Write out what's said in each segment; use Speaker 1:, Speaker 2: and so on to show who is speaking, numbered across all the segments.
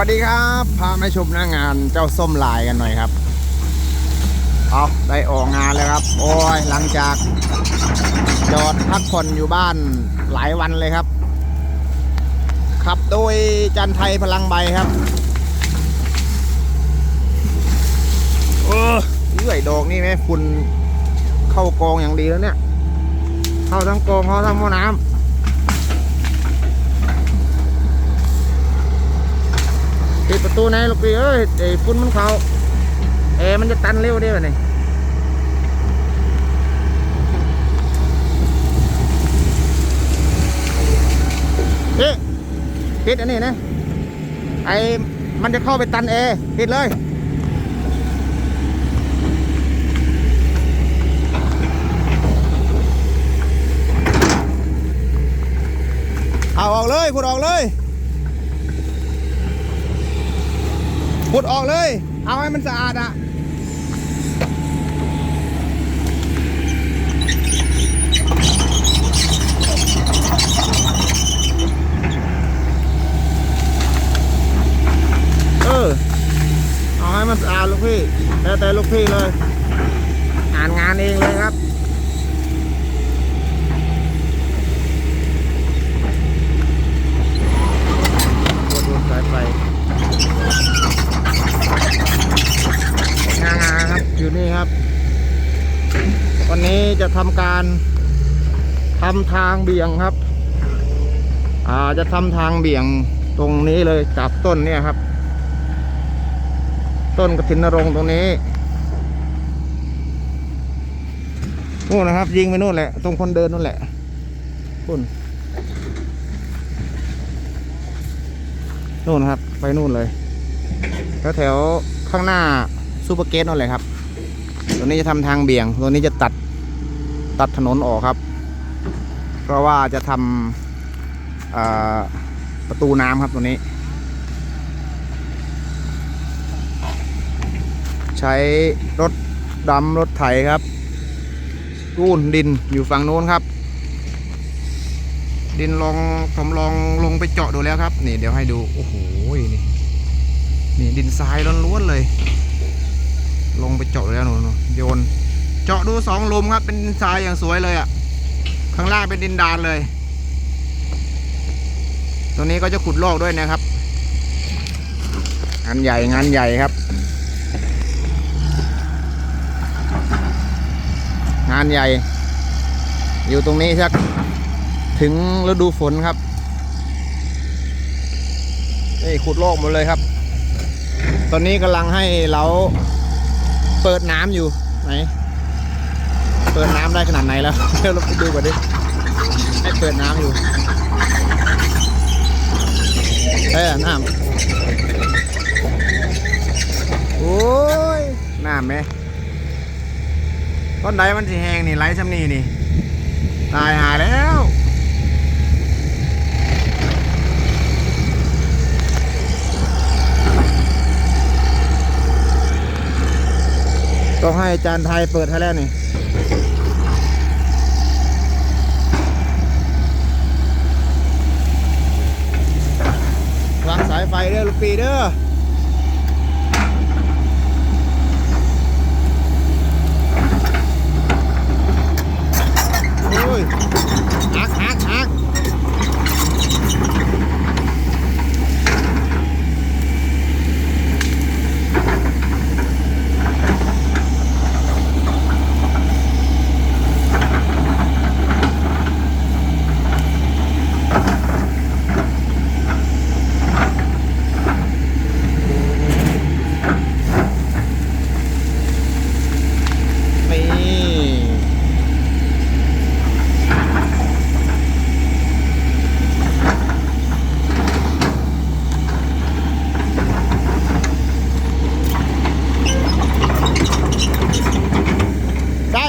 Speaker 1: วัสดีครับพามาชมหน้างานเจ้าส้มลายกันหน่อยครับ เอาได้ออกงานแล้วครับ โอ้ยหลังจากจอดพักผ่อนอยู่บ้านหลายวันเลยครับ ขับโดยจันไทยพลังใบครับเออเลื่อยดอกนี่ไหมฝุ่นเข้ากองอย่างดีแล้วเนี่ย เข้าทั้งกองเข้าทั้งหม้อน้ำ ปิดประตูไหนลูกพี่เอ้ยไอ้ฝุ่นมันเขาแอร์มันจะตันเร็วเด้วนี่เอ๊ะปิดอันนี้นะไอ้มันจะเข้าไปตันแอร์ปิดเลยเอาออกเลยขุดออกเลย ขุดออกเลย เอาให้มันสะอาดอะเออเอาให้มันสะอาดลูกพี่แล้วแต่ลูกพี่เลย อ่านงานเองเลยครับกดดูสายไฟางาครับอยู่นี่ครับ วันนี้จะทำการทำทางเบี่ยงครับ อ่าจะทำทางเบี่ยงตรงนี้เลยจากต้นเนี่ยครับ ต้นกระถินนรงตรงนี้นู่นนะครับ ยิงไปนู่นแหละ ตรงคนเดินนู่นแหละนู่นนู่นนะครับ ไปนู่นเลยแถวแถวๆข้างหน้า ซูเปอร์เกตนั่นเลยครับตัวนี้จะทำทางเบี่ยงตัวนี้จะตัดตัดถนนออกครับ เพราะว่าจะทำอ่าประตูน้ำครับตัวนี้ ใช้รถดำรถไถครับรูนดินอยู่ฝั่งโน้นครับ ดินลองผมลองลงไปเจาะดูแล้วครับ นี่เดี๋ยวให้ดู โอ้โหนี่นี่ดินทรายล้วนๆเลย ลงไปเจาะแล้วหนูโยน เจาะดูสองลุมครับ เป็นทรายอย่างสวยเลยอะ่ะ ข้างล่างเป็นดินดานเลยตัวนี้ก็จะขุดลอกด้วยนะครับ งานใหญ่งานใหญ่ครับ งานใหญ่ อยู่ตรงนี้สักถึงฤดูฝนครับนี่ขุดลอกหมดเลยครับ ตอนนี้กำลังให้เรา เปิดน้ำอยู่ไหนเปิดน้ำได้ขนาดไหนแล้วเดี๋ยวเราไปดูก่อนดิให้เปิดน้ำอยู่เอ้ยน้ำโอ้ยน้ำไหมต้นใดมันสิแหงนี่ไหลซ้ำนี่นี่ ตายหาแล้ว ต้องให้อาจารย์ไทยเปิดให้แล้วนี่วางสายไฟเด้อลูกปีเด้อ โอ้ยหักหักหักนี่ได้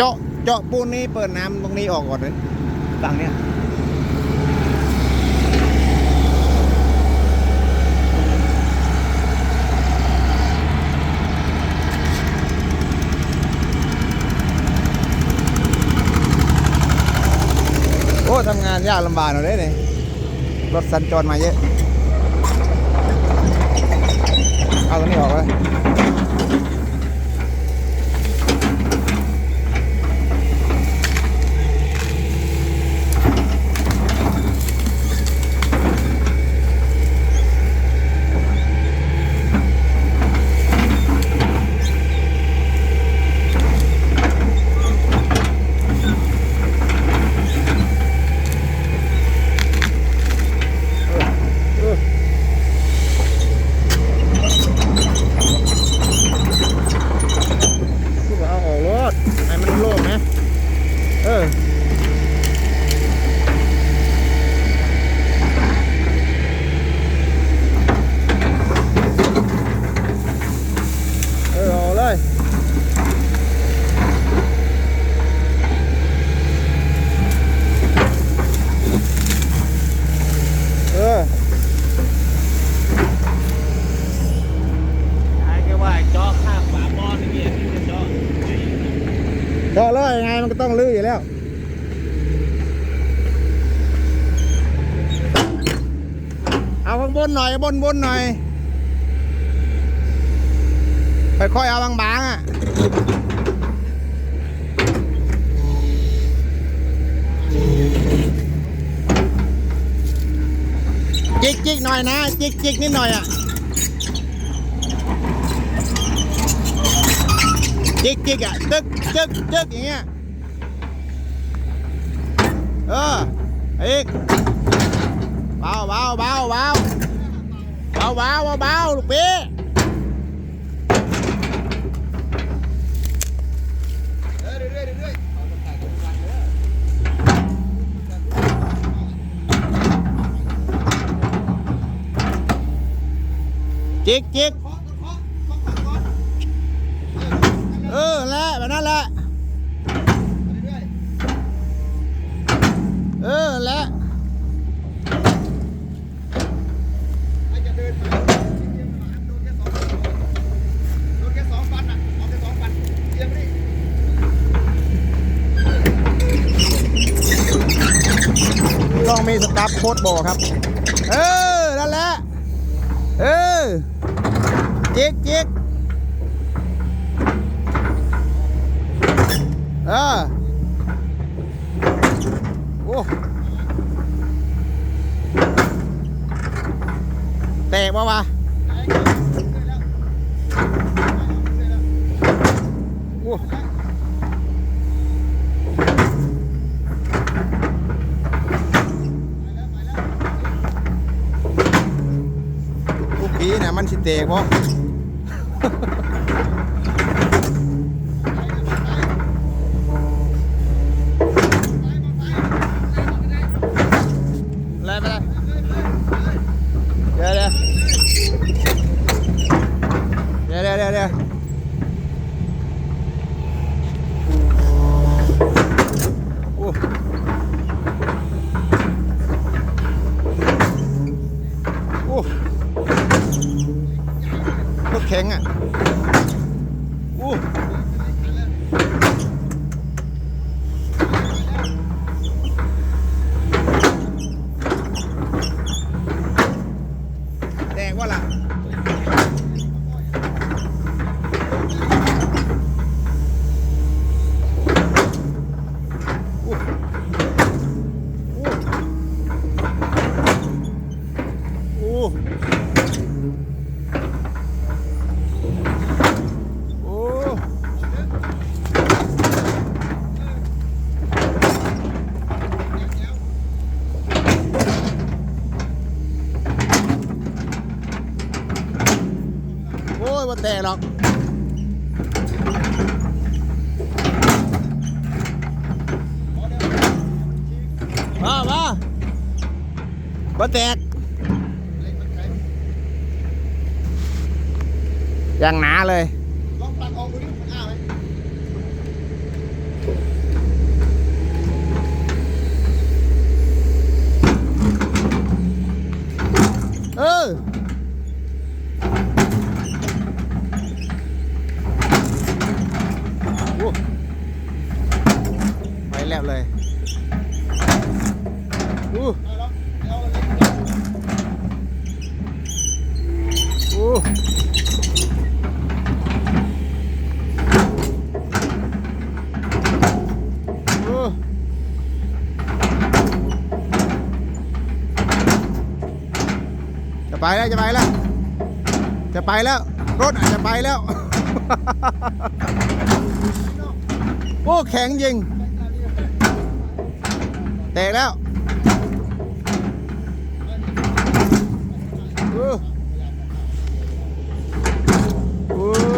Speaker 1: เจาะเจาะปูนนี้เปิดน้ำตรงนี้ออกก่อนเลยฝั่งเนี้ยโอ้ทำงานยากลำบากหน่อยเด้เนี่ยรถสัญจรมาเยอะ เอาตรงนี้ออกเลยคือว่าเอาออกรถให้มันโล่งนะเออ เออเอาเลย เออ
Speaker 2: ไอ้แค่ว่าเจาะข้างฝาบอลนี่เงี้ยที่จะเจาะ
Speaker 1: เจาะเลยยังไงมันก็ต้องลื้ออยู่แล้ว เอาข้างบ นหน่อยบนบนหน่อยค่อยๆเอาบางๆอะจิกจิกหน่อยนะจิกจิกนิดหน่อยอะจิกจิกอะจึกจึกจึกอย่างเงี้ยเอออีกเบาเบาเบาเบา เบาเบาเบาเบาลูกพี่จิกจิกเออแหละแบบนั้นแหละ เออแหละ ต้องมี สตาร์ทโค้ดบอครับ เออ นั่นแหละ เออจิกจิกเออโอ้แตกปะวะโอ้ลูกปี นะมันสิเตกบ่อะไรไปเลยเดี๋ยวเดี๋ยวเดี๋ยวเดี๋ยวเดี๋ยวเดี๋ยวโอ้โอ้รถแข็งอะโอ้แดงว่าล่ะ โอ้โอ้ โอ้ยว่าแต่หรอกมามาบ่แตกอย่างหนาเลย
Speaker 3: ลองปลักออกดูดิมันอ้าไหม
Speaker 1: เออ โอ้ไปแล้วเลยอู้
Speaker 3: เอาแล้วเอาเลย
Speaker 1: โอ้ จะไปแล้ว จะไปแล้ว จะไปแล้ว รถอาจจะไปแล้ว โอ้ แข็งจริงเตะแล้วโอ้โอ้ย